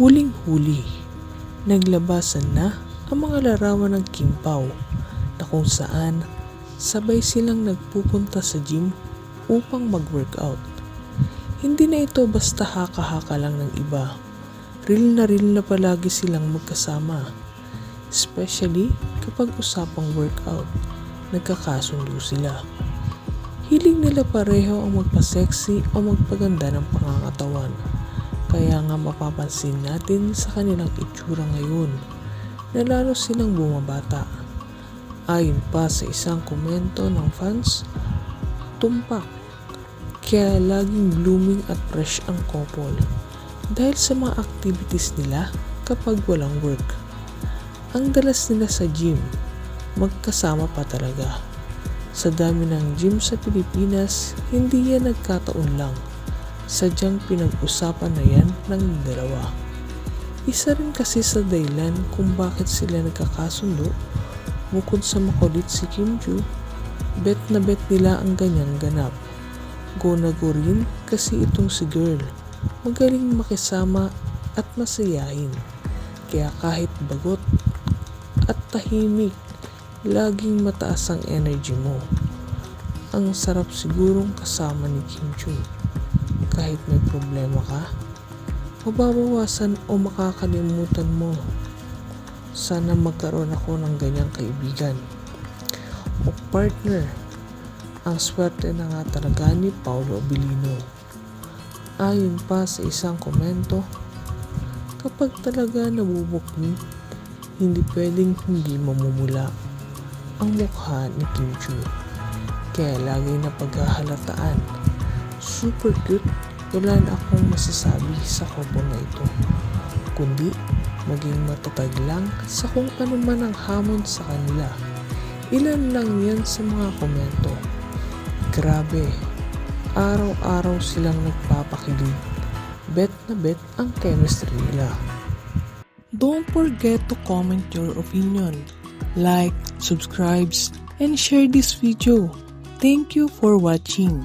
Huling-huli, naglabasan na ang mga larawan ng King Pao na kung saan sabay silang nagpupunta sa gym upang mag-workout. Hindi na ito basta haka-haka lang ng iba. Real na real na palagi silang magkasama. Especially kapag usapang workout, nagkakasundo sila. Hiling nila pareho ang magpa-sexy o magpaganda ng pangangatawan. Kaya nga mapapansin natin sa kanilang itsura ngayon na lalo silang bumabata. Ayon pa sa isang komento ng fans, tumpak. Kaya laging blooming at fresh ang couple dahil sa mga activities nila kapag walang work. Ang dalas nila sa gym, magkasama pa talaga. Sa dami ng gym sa Pilipinas, hindi yan nagkataon lang. Sadyang pinag-usapan na yan ng dalawa. Isa rin kasi sa dahilan kung bakit sila nagkakasundo bukod sa makulit si Kim Joo, bet na bet nila ang ganyang ganap. Go na go rin kasi itong si girl. Magaling makisama at masayahin. Kaya kahit bagot at tahimik, laging mataas ang energy mo. Ang sarap sigurong kasama ni Kim Joo. Kahit may problema ka, mababawasan o makakalimutan mo. Sana magkaroon ako ng ganyang kaibigan. O partner, ang swerte na nga talaga ni Paulo Abilino. Ayon pa sa isang komento, kapag talaga nabubukni, hindi pwedeng hindi mamumula ang mukha ni Kim Joo. Kaya lagi na paghahalataan. Super cute, wala na akong masasabi sa couple na ito. Kundi, maging matatag lang sa kung ano man ang hamon sa kanila. Ilan lang yan sa mga komento. Grabe, araw-araw silang nagpapakilig. Bet na bet ang chemistry nila. Don't forget to comment your opinion, like, subscribe, and share this video. Thank you for watching.